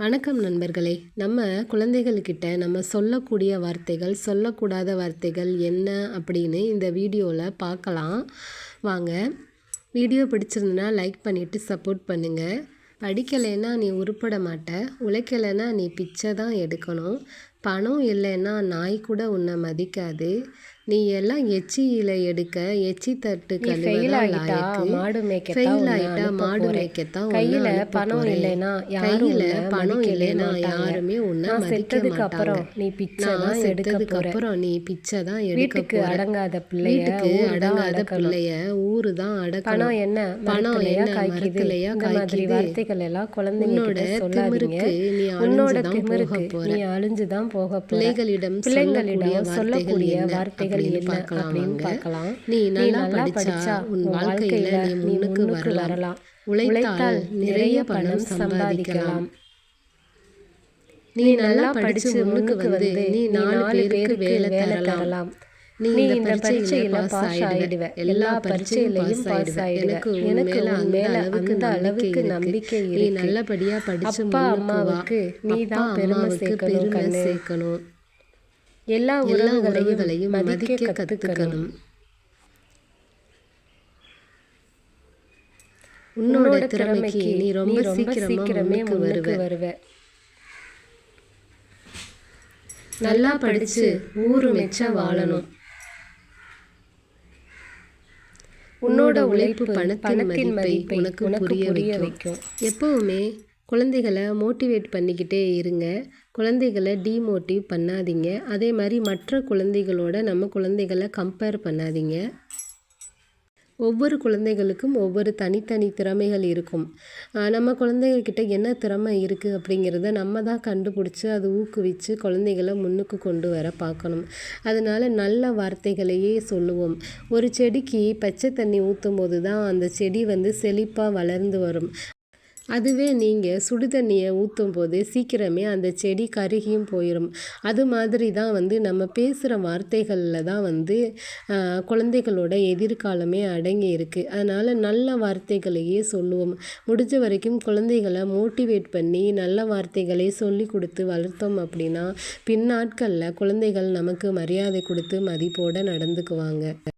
வணக்கம் நண்பர்களே. நம்ம குழந்தைகள்கிட்ட நம்ம சொல்லக்கூடிய வார்த்தைகள் சொல்லக்கூடாத வார்த்தைகள் என்ன அப்படின்னு இந்த வீடியோவில் பார்க்கலாம். வாங்க. வீடியோ பிடிச்சிருந்தனா லைக் பண்ணிவிட்டு சப்போர்ட் பண்ணுங்கள் படிக்கலைன்னா நீ உருப்பட மாட்ட. உழைக்கலைன்னா நீ பிச்சை தான் எடுக்கணும். பணம் இல்லைன்னா நாய் கூட உன்னை மதிக்காது. நீ எல்லாம் எச்சியில் எடுக்க எச்சி தட்டு ஃபெயில் ஆகிட்டா மாடு ஆகிட்டா மாடு மேய்க்கத்தான் கையில பணம் இல்லைன்னா யாரும் கையில் பணம் மாட்டாங்க. யாருமே உன்னை செத்ததுக்கு அப்புறம் நீ பிச்சை தான் போற. அப்புறம் நீ பிச்சை தான் எடுக்க வீட்டுக்கு போற. அடங்காத பிள்ளைய ஊர் தான் அடங்காத அடக்கணும். பிள்ளைய ஊரு தான் பணம் என்ன பணம் என்ன மாதிரி காய்க்குது? வார்த்தைகள் எல்லாம் குழந்தைங்க உன்னோட கிட்ட சொல்லாதீங்க. திமிருக்கு நீ உன்னோட திமிருக்கு நீ அழிஞ்சு தான் போக பிள்ளைகளிடம் பிள்ளைங்களிடம் சொல்லக்கூடிய வார்த்தைகள் அப்படின்னு பார்க்கலாம். நீ நல்லா படிச்சா உன் வாழ்க்கையில நீ முன்னுக்கு வரலாம். உழைத்தால் நிறைய பணம் சம்பாதிக்கலாம். நீ நல்லா படிச்சு முன்னுக்கு வந்து நீ நாலு பேருக்கு வேலை தரலாம். நீ இந்த பரீட்சையில பாஸ் ஆயிடுவ. எல்லா பரீட்சையிலையும் பாஸ் ஆயிடுவ எனக்கு உன் மேல அந்த அளவுக்கு நம்பிக்கை இருக்கு. நீ நல்லபடியா படிச்சு அப்பா அம்மாவுக்கு நீ தான் பெருமை. சேர்க்கணும். எல்லா எல்லா உறவுகளையும் மதிக்க கத்துக்கணும். உன்னோட திறமைக்கு நீ ரொம்ப சீக்கிரமா முன்னுக்கு வருவ. நல்லா படிச்சு ஊரு மெச்ச வாழணும். உன்னோட உழைப்பு பணத்தின் மதிப்பை உனக்கு புரிய வைக்கும். எப்பவுமே குழந்தைகளை மோட்டிவேட் பண்ணிக்கிட்டே இருங்க. குழந்தைகளை டீமோட்டிவ் பண்ணாதீங்க. அதே மாதிரி மற்ற குழந்தைகளோட நம்ம குழந்தைகளை கம்பேர் பண்ணாதீங்க. ஒவ்வொரு குழந்தைகளுக்கும் ஒவ்வொரு தனித்தனி திறமைகள் இருக்கும். நம்ம குழந்தைகள்கிட்ட என்ன திறமை இருக்குது அப்படிங்கிறத நம்ம தான் கண்டுபிடிச்சி அது ஊக்குவித்து குழந்தைகளை முன்னுக்கு கொண்டு வர பார்க்கணும். அதனால் நல்ல வார்த்தைகளையே சொல்லுவோம். ஒரு செடிக்கு பச்சை தண்ணி ஊற்றும் போது தான் அந்த செடி வந்து செழிப்பாக வளர்ந்து வரும். அதுவே நீங்கள் சுடு தண்ணியை ஊற்றும் போது சீக்கிரமே அந்த செடி கருகியும் போயிடும் அது மாதிரி தான் வந்து நம்ம பேசுகிற வார்த்தைகளில் தான் வந்து குழந்தைகளோட எதிர்காலமே அடங்கி இருக்குது அதனால் நல்ல வார்த்தைகளையே சொல்லுவோம். முடிஞ்ச வரைக்கும் குழந்தைகளை மோட்டிவேட் பண்ணி நல்ல வார்த்தைகளை சொல்லி கொடுத்து வளர்த்தோம் அப்படின்னா பின்னாட்களில் குழந்தைகள் நமக்கு மரியாதை கொடுத்து மதிப்போடு நடந்துக்குவாங்க.